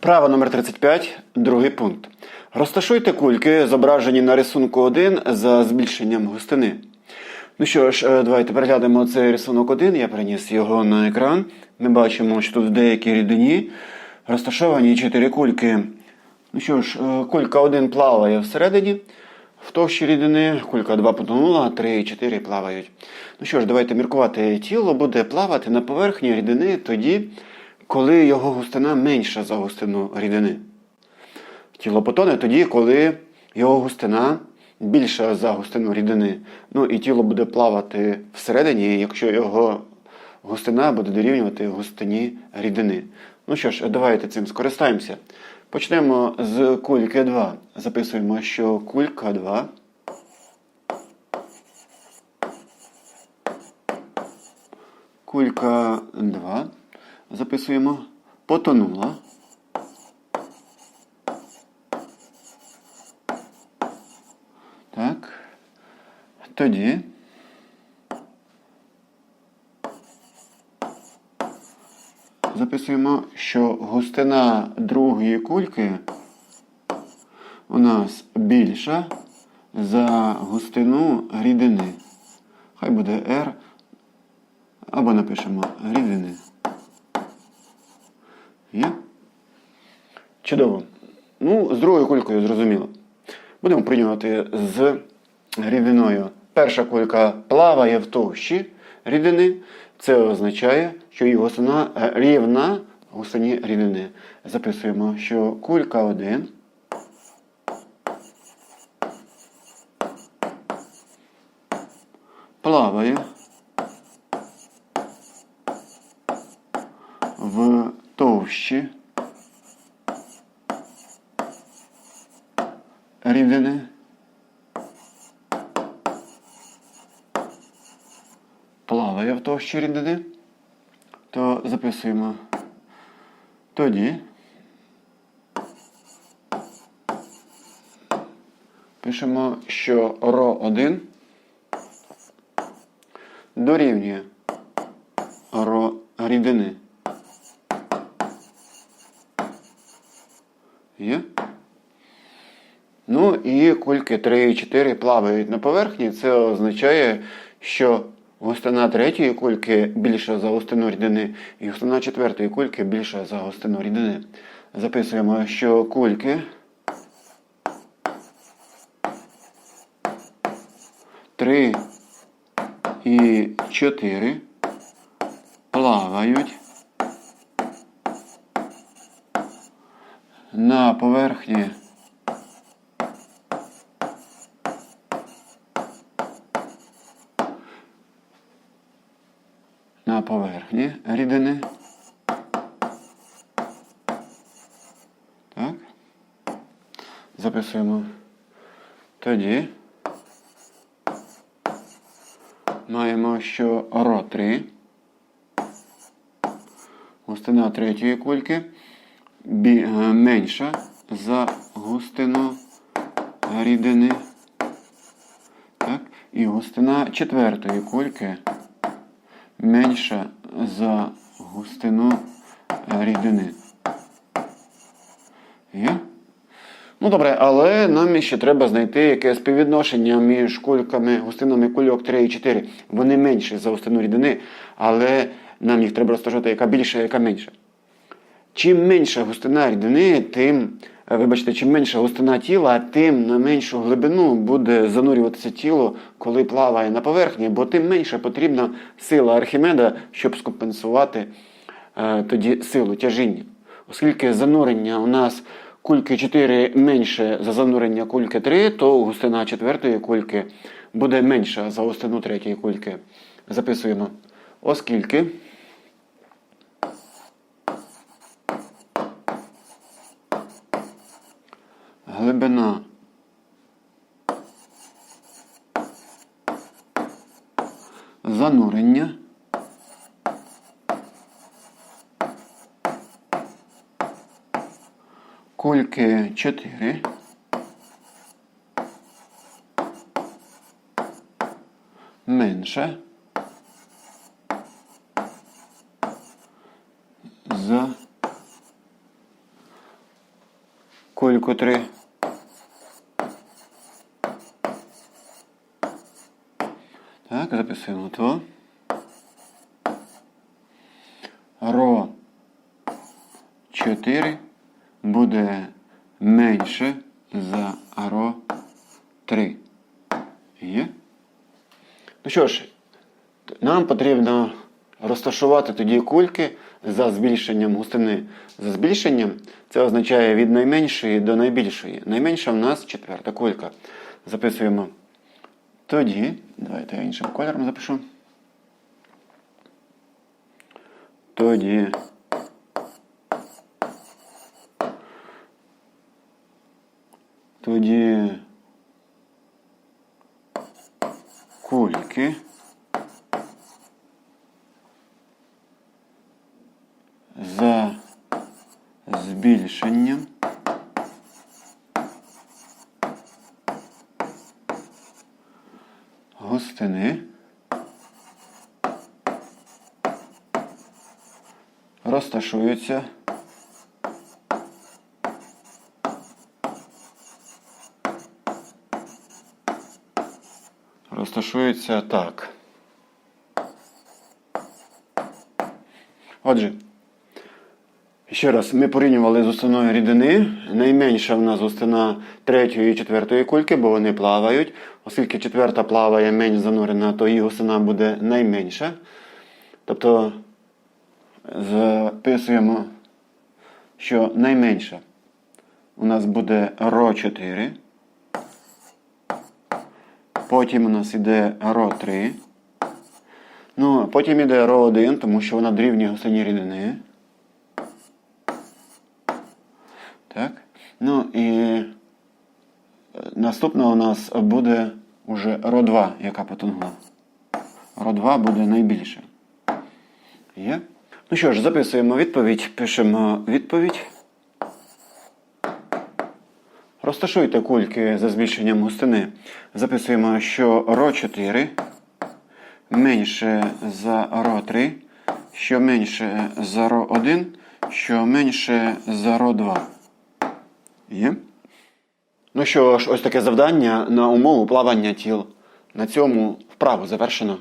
Вправа номер 35, другий пункт. Розташуйте кульки, зображені на рисунку 1 за збільшенням густини. Ну що ж, е, давайте переглянемо цей рисунок 1. Я приніс його на екран. Ми бачимо, що тут в деякій рідині розташовані 4 кульки. Ну що ж, е, кулька 1 плаває всередині. В товщі рідини кулька 2 потонула, а 3 і 4 плавають. Ну що ж, давайте міркувати. Тіло буде плавати на поверхні рідини тоді, коли його густина менша за густину рідини. Тіло потоне тоді, коли його густина більша за густину рідини. Ну і тіло буде плавати всередині, якщо його густина буде дорівнювати густині рідини. Ну що ж, давайте цим скористаємося. Почнемо з кульки 2. Записуємо, що кулька 2 Кулька 2. Записуємо. Потонула. Так. Тоді. Записуємо, що густина другої кульки у нас більша за густину рідини. Хай буде R. Або напишемо рідини. Є? Чудово. Ну, з другою кулькою зрозуміло. Будемо порівнювати з рідиною. Перша кулька плаває в товщі рідини. Це означає, що її густина е, рівна густині рідини. Записуємо, що кулька 1 плаває в товщі рідини. Плаває в товщі рідини, то записуємо тоді. Пишемо, що ро1 дорівнює ро рідини. Є? Ну і кульки 3 і 4 плавають на поверхні. Це означає, що густина третьої кульки більша за густину рідини, і густина четвертої кульки більша за густину рідини. Записуємо, що кульки три і 4 плавають на поверхні на поверхні рідини. Так. Записуємо. Тоді маємо, що ро3 густина третьої кульки е, менша за густину рідини. Так? І густина четвертої кульки менша за густину рідини. Є? Ну добре, але нам ще треба знайти яке співвідношення між кульками, густинами кульок 3 і 4. Вони менші за густину рідини, але нам їх треба розташувати, яка більша, яка менша. Чим менша густина рідини, тим, е, вибачте, чим менша густина тіла, тим на меншу глибину буде занурюватися тіло, коли плаває на поверхні, бо тим менша потрібна сила Архімеда, щоб скомпенсувати е, тоді силу тяжіння. Оскільки занурення у нас кульки 4 менше за занурення кульки 3, то густина четвертої кульки буде менша за густину третьої кульки. Записуємо. Оскільки. глибина занурення кульки 4 менше. За. Кульку 3. Так, записуємо то. Ро. 4 буде менше за ро 3. Є? Ну що ж, нам потрібно розташувати тоді кульки за збільшенням густини. За збільшенням це означає від найменшої до найбільшої. Найменша в нас четверта кулька. Записуємо. Тоді, давайте я іншим кольором запишу. Тоді. Тоді кульки. За збільшенням. Густини розташуються розташуються так. Отже, ще раз, ми порівнювали з густиною рідини. Найменша в нас густина третьої і четвертої кульки, бо вони плавають. Оскільки четверта плаває менш занурена, то її густина буде найменша. Тобто записуємо, що найменша у нас буде ро 4. Потім у нас іде ро 3. Ну, потім іде ро 1, тому що вона дорівнює густині рідини. Так. Ну і е, наступна у нас буде уже ро 2, яка потонула. Ро 2 буде найбільше. Є? Ну що ж, записуємо відповідь, пишемо відповідь. Розташуйте кульки за збільшенням густини. Записуємо, що ро 4 менше за ро 3, що менше за ро 1, що менше за ро 2. Є? Ну що ж, ось таке завдання на умову плавання тіл. На цьому вправу завершено.